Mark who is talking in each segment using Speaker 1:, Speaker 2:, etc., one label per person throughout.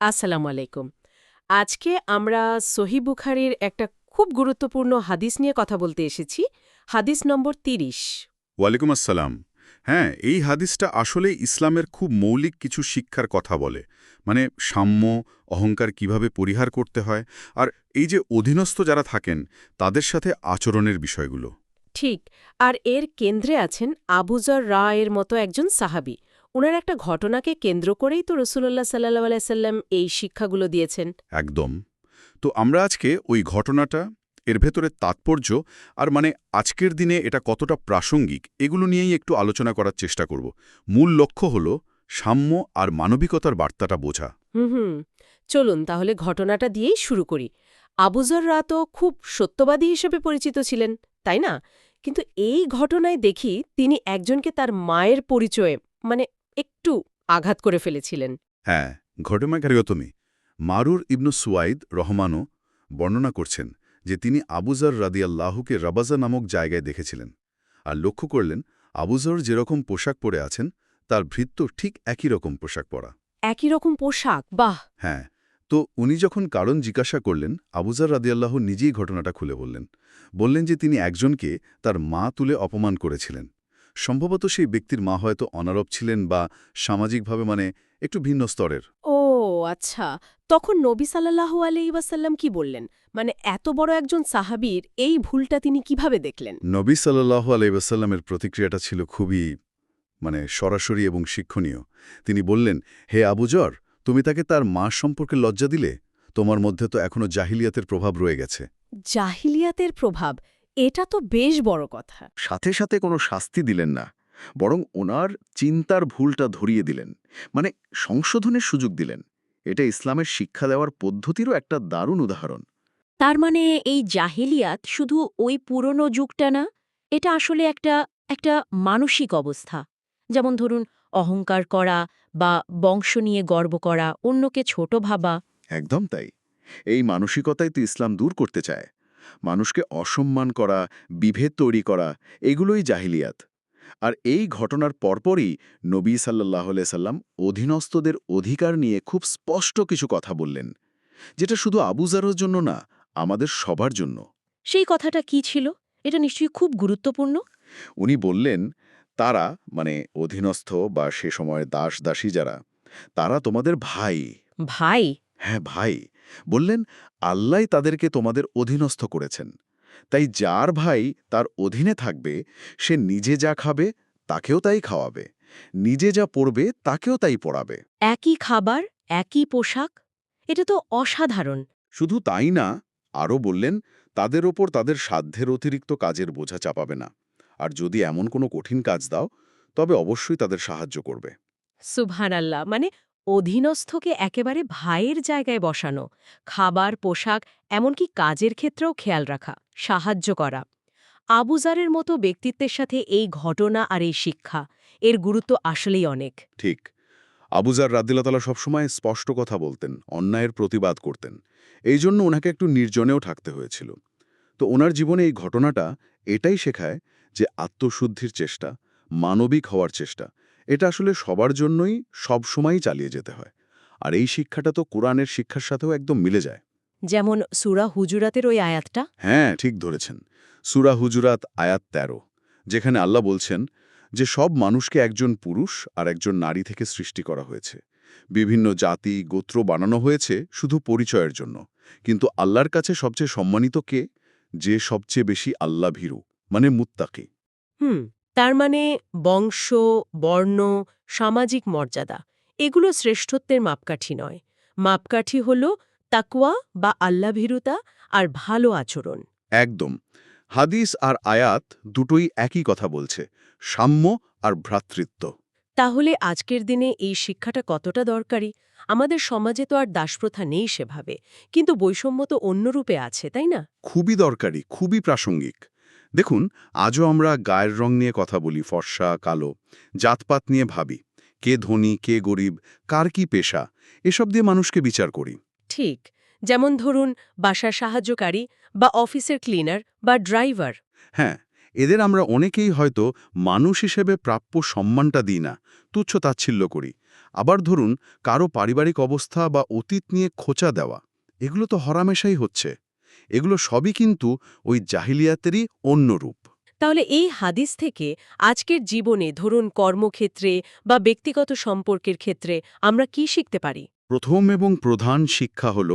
Speaker 1: আসসালামু আলাইকুম। আজকে আমরা সহি বুখারির একটা খুব গুরুত্বপূর্ণ হাদিস নিয়ে কথা বলতে এসেছি হাদিস নম্বর তিরিশ।
Speaker 2: ওয়ালাইকুম আসসালাম। হ্যাঁ এই হাদিসটা আসলে ইসলামের খুব মৌলিক কিছু শিক্ষার কথা বলে। মানে সাম্য অহংকার কীভাবে পরিহার করতে হয় আর এই যে অধীনস্থ যারা থাকেন তাদের সাথে আচরণের বিষয়গুলো।
Speaker 1: ঠিক আর এর কেন্দ্রে আছেন আবুজর রায়ের মতো একজন সাহাবি। ওনার একটা ঘটনাকে কেন্দ্র করেই তো রসুল্লাহ সাল্লাহ আলাইসাল্লাম এই শিক্ষাগুলো দিয়েছেন।
Speaker 2: একদম। তো আমরা আজকে ওই ঘটনাটা এর ভেতরে তাৎপর্য আর মানে আজকের দিনে এটা কতটা প্রাসঙ্গিক এগুলো নিয়েই একটু আলোচনা করার চেষ্টা করব। মূল লক্ষ্য হল সাম্য আর মানবিকতার বার্তাটা বোঝা।
Speaker 1: হুম হুম। চলুন তাহলে ঘটনাটা দিয়েই শুরু করি। আবুজর রা তো খুব সত্যবাদী হিসেবে পরিচিত ছিলেন তাই না? কিন্তু এই ঘটনায় দেখি তিনি একজনকে তার মায়ের পরিচয়ে মানে একটু আঘাত করে ফেলেছিলেন।
Speaker 2: হ্যাঁ ঘটনাকারিগতমি মারুর ইবনু সুয়াইদ রহমানও বর্ণনা করছেন যে তিনি আবুজার রাদিয়াল্লাহুকে রাবাজা নামক জায়গায় দেখেছিলেন আর লক্ষ্য করলেন আবুজর যেরকম পোশাক পরে আছেন তার ভৃত্য ঠিক একই রকম পোশাক পরা।
Speaker 1: একই রকম পোশাক? বাহ!
Speaker 2: হ্যাঁ তো উনি যখন কারণ জিজ্ঞাসা করলেন আবুজার রাদিয়াল্লাহ নিজেই ঘটনাটা খুলে বললেন। বললেন যে তিনি একজনকে তার মা তুলে অপমান করেছিলেন। সম্ভবত সেই ব্যক্তির মা হয়তো অনারব ছিলেন বা সামাজিকভাবে মানে একটু ভিন্ন স্তরের।
Speaker 1: ও আচ্ছা। তখন নবী সাল্লাহ আলাইসাল্লাম কি বললেন? মানে এত বড় একজন সাহাবীর এই ভুলটা তিনি কীভাবে দেখলেন?
Speaker 2: নবী সাল্লাহ আলাইসাল্লামের প্রতিক্রিয়াটা ছিল খুবই মানে সরাসরি এবং শিক্ষণীয়। তিনি বললেন হে আবুজর তুমি তাকে তার মা সম্পর্কে লজ্জা দিলে? তোমার মধ্যে তো এখনও জাহিলিয়াতের প্রভাব রয়ে গেছে।
Speaker 1: জাহিলিয়াতের প্রভাব? এটা তো বেশ বড় কথা।
Speaker 3: সাথে সাথে কোনো শাস্তি দিলেন না বরং ওনার চিন্তার ভুলটা ধরিয়ে দিলেন মানে সংশোধনের সুযোগ দিলেন। এটা ইসলামের শিক্ষা দেওয়ার পদ্ধতিরও একটা দারুণ উদাহরণ।
Speaker 4: তার মানে এই জাহিলিয়াত শুধু ওই পুরনো যুগটা না এটা আসলে একটা একটা মানসিক অবস্থা। যেমন ধরুন অহংকার করা বা বংশ নিয়ে গর্ব করা অন্যকে ছোট ভাবা।
Speaker 3: একদম তাই। এই মানসিকতাই তো ইসলাম দূর করতে চায়। মানুষকে অসম্মান করা বিভেদ তৈরি করা এগুলোই জাহিলিয়াত। আর এই ঘটনার পরপরই নবী সাল্লাহ সাল্লাম অধীনস্থদের অধিকার নিয়ে খুব স্পষ্ট কিছু কথা বললেন যেটা শুধু আবুজারের জন্য না আমাদের সবার জন্য।
Speaker 4: সেই কথাটা কি ছিল? এটা নিশ্চয়ই খুব গুরুত্বপূর্ণ?
Speaker 3: উনি বললেন তারা মানে অধীনস্থ বা সে সময় দাস দাসী যারা তারা তোমাদের ভাই।
Speaker 4: ভাই?
Speaker 3: হ্যাঁ ভাই। বললেন আল্লাহ তাদেরকে তোমাদের অধীনস্থ করেছেন। তাই যার ভাই তার অধীনে থাকবে সে নিজে যা খাবে তাকেও তাই খাওয়াবে। নিজে যা পড়বে তাকেও তাই পড়াবে।
Speaker 4: একই খাবার একই পোশাক? এটা তো অসাধারণ।
Speaker 3: শুধু তাই না আরও বললেন তাদের ওপর তাদের সাধ্যের অতিরিক্ত কাজের বোঝা চাপাবে না। আর যদি এমন কোনো কঠিন কাজ দাও তবে অবশ্যই তাদের সাহায্য করবে।
Speaker 1: সুবহান আল্লাহ মানে অধীনস্থকে একেবারে ভাইয়ের জায়গায় বসানো, খাবার, পোশাক, এমনকি কাজের ক্ষেত্রেও খেয়াল রাখা, সাহায্য করা। আবুজারের মতো ব্যক্তিত্বের সাথে এই ঘটনা আর এই শিক্ষা, এর গুরুত্ব আসলেই অনেক।
Speaker 3: ঠিক। আবুজার রাদ্দিল্লাতালা সবসময় স্পষ্ট কথা বলতেন, অন্যায়ের প্রতিবাদ করতেন। এই জন্য ওনাকে একটু নির্জনেও থাকতে হয়েছিল। তো ওনার জীবনে এই ঘটনাটা এটাই শেখায় যে আত্মশুদ্ধির চেষ্টা, মানবিক হওয়ার চেষ্টা এটা আসলে সবার জন্যই সব সময়ই চালিয়ে যেতে হয়। আর এই শিক্ষাটা তো কোরআনের শিক্ষার সাথেও একদম মিলে যায়।
Speaker 1: যেমন সুরা হুজুরাতের ওই আয়াতটা?
Speaker 3: হ্যাঁ ঠিক ধরেছেন। সুরা হুজুরাত আয়াত ১৩ যেখানে আল্লাহ বলছেন যে সব মানুষকে একজন পুরুষ আর একজন নারী থেকে সৃষ্টি করা হয়েছে। বিভিন্ন জাতি গোত্র বানানো হয়েছে শুধু পরিচয়ের জন্য। কিন্তু আল্লাহর কাছে সবচেয়ে সম্মানিত কে? যে সবচেয়ে বেশি আল্লাহ ভীরু মানে মুত্তাকি।
Speaker 1: হুম। তার মানে বংশ বর্ণ সামাজিক মর্যাদা এগুলো শ্রেষ্ঠত্বের মাপকাঠি নয়। মাপকাঠি হল তাকুয়া বা আল্লাভীরুতা আর ভালো আচরণ।
Speaker 3: একদম। হাদিস আর আয়াত দুটোই একই কথা বলছে সাম্য আর ভ্রাতৃত্ব।
Speaker 1: তাহলে আজকের দিনে এই শিক্ষাটা কতটা দরকারি? আমাদের সমাজে তো আর দাসপ্রথা নেই সেভাবে কিন্তু বৈষম্য তো অন্য রূপে আছে তাই না?
Speaker 3: খুবই দরকারি খুবই প্রাসঙ্গিক। দেখুন আজও আমরা গায়ের রং নিয়ে কথা বলি ফর্সা কালো জাতপাত নিয়ে ভাবি কে ধনী কে গরিব কার কি পেশা এসব দিয়ে মানুষকে বিচার করি।
Speaker 1: ঠিক যেমন ধরুন বাসার সাহায্যকারী বা অফিসের ক্লিনার বা ড্রাইভার।
Speaker 3: হ্যাঁ এদের আমরা অনেকেই হয়তো মানুষ হিসেবে প্রাপ্য সম্মানটা দিই না তুচ্ছ তাচ্ছিল্য করি। আবার ধরুন কারও পারিবারিক অবস্থা বা অতীত নিয়ে খোঁচা দেওয়া এগুলো তো হরামেশাই হচ্ছে। এগুলো সবই কিন্তু ওই জাহিলিয়াতেরই অন্য রূপ।
Speaker 1: তাহলে এই হাদিস থেকে আজকের জীবনে ধরুন কর্মক্ষেত্রে বা ব্যক্তিগত সম্পর্কের ক্ষেত্রে আমরা কি শিখতে পারি?
Speaker 3: প্রথম এবং প্রধান শিক্ষা হল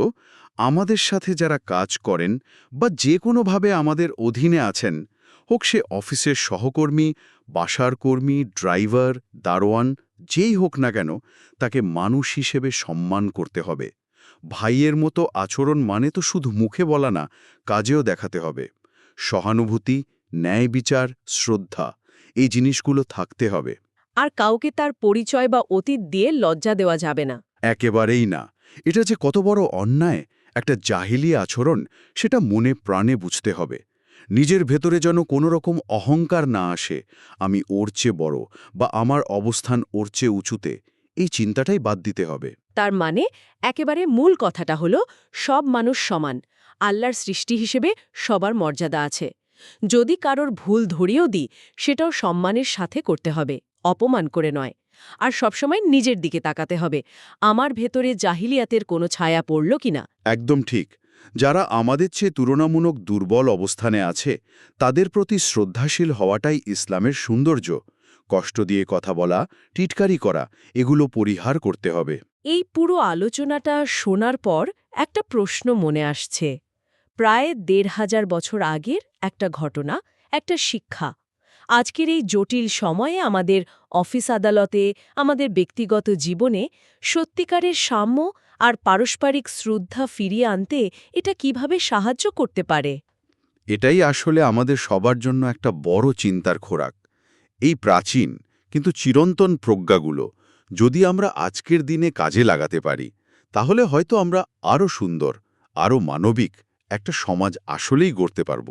Speaker 3: আমাদের সাথে যারা কাজ করেন বা যে কোনোভাবে আমাদের অধীনে আছেন হোক সে অফিসের সহকর্মী বাসার কর্মী ড্রাইভার দারোয়ান যেই হোক না কেন তাকে মানুষ হিসেবে সম্মান করতে হবে। ভাইয়ের মতো আচরণ মানে তো শুধু মুখে বলা না কাজেও দেখাতে হবে। সহানুভূতি ন্যায় বিচার শ্রদ্ধা এই জিনিসগুলো থাকতে হবে।
Speaker 1: আর কাউকে তার পরিচয় বা অতীত দিয়ে লজ্জা দেওয়া যাবে না।
Speaker 3: একেবারেই না। এটা যে কত বড় অন্যায় একটা জাহিলি আচরণ সেটা মনে প্রাণে বুঝতে হবে। নিজের ভেতরে যেন কোনো রকম অহংকার না আসে আমি ওর চেয়ে বড় বা আমার অবস্থান ওর চেয়ে উঁচুতে এই চিন্তাটাই বাদ দিতে হবে।
Speaker 1: তার মানে একেবারে মূল কথাটা হলো, সব মানুষ সমান। আল্লাহর সৃষ্টি হিসেবে সবার মর্যাদা আছে। যদি কারোর ভুল ধরিয়েও দিই, সেটাও সম্মানের সাথে করতে হবে, অপমান করে নয়। আর সবসময় নিজের দিকে তাকাতে হবে, আমার ভেতরে জাহিলিয়াতের কোনো ছায়া পড়ল কিনা?
Speaker 3: একদম ঠিক। যারা আমাদের চেয়ে তুলনামূলক দুর্বল অবস্থানে আছে, তাদের প্রতি শ্রদ্ধাশীল হওয়াটাই ইসলামের সৌন্দর্য। কষ্ট দিয়ে কথা বলা, টিটকারি করা, এগুলো পরিহার করতে হবে।
Speaker 1: এই পুরো আলোচনাটা শোনার পর একটা প্রশ্ন মনে আসছে। প্রায় দেড় হাজার বছর আগের একটা ঘটনা, একটা শিক্ষা। আজকের এই জটিল সময়ে আমাদের অফিস আদালতে, আমাদের ব্যক্তিগত জীবনে সত্যিকারের সাম্য আর পারস্পরিক শ্রদ্ধা ফিরিয়ে আনতে এটা কীভাবে সাহায্য করতে পারে?
Speaker 3: এটাই আসলে আমাদের সবার জন্য একটা বড় চিন্তার খোরাক। এই প্রাচীন, কিন্তু চিরন্তন প্রজ্ঞাগুলো যদি আমরা আজকের দিনে কাজে লাগাতে পারি, তাহলে হয়তো আমরা আরও সুন্দর আরও মানবিক একটা সমাজ আসলেই গড়তে পারব।